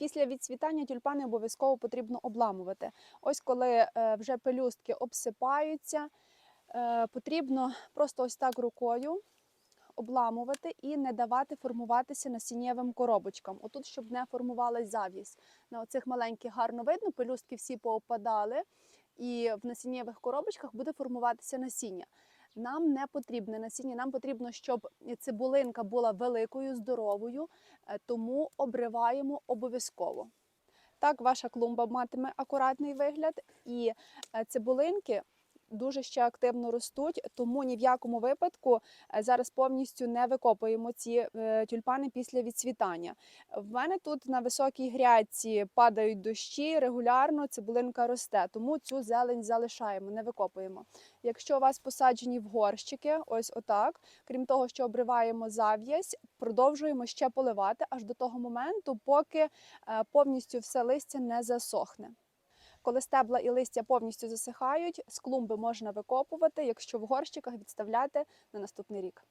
Після відцвітання тюльпани обов'язково потрібно обламувати. Ось коли е, вже пелюстки обсипаються, е, потрібно просто ось так рукою обламувати і не давати формуватися насіннєвим коробочкам. Отут, щоб не формувалась завість. На оцих маленьких гарно видно, пелюстки всі поопадали, і в насіннєвих коробочках буде формуватися насіння. Нам не потрібне насіння, нам потрібно, щоб цибулинка була великою, здоровою, е, тому обриваємо обов'язково. Так, ваша клумба матиме акуратний вигляд, і е, цибулинки дуже ще активно ростуть, тому ні в якому випадку е, зараз повністю не викопуємо ці е, тюльпани після відцвітання. В мене тут на високій грядці падають дощі регулярно, цибулинка росте, тому цю зелень залишаємо, не викопуємо. Якщо у вас посаджені в горщики, ось отак, крім того, що обриваємо зав'язь, продовжуємо ще поливати аж до того моменту, поки е, повністю все листя не засохне. Коли стебла і листя повністю засихають, з клумби можна викопувати, якщо в горщиках відставляти на наступний рік.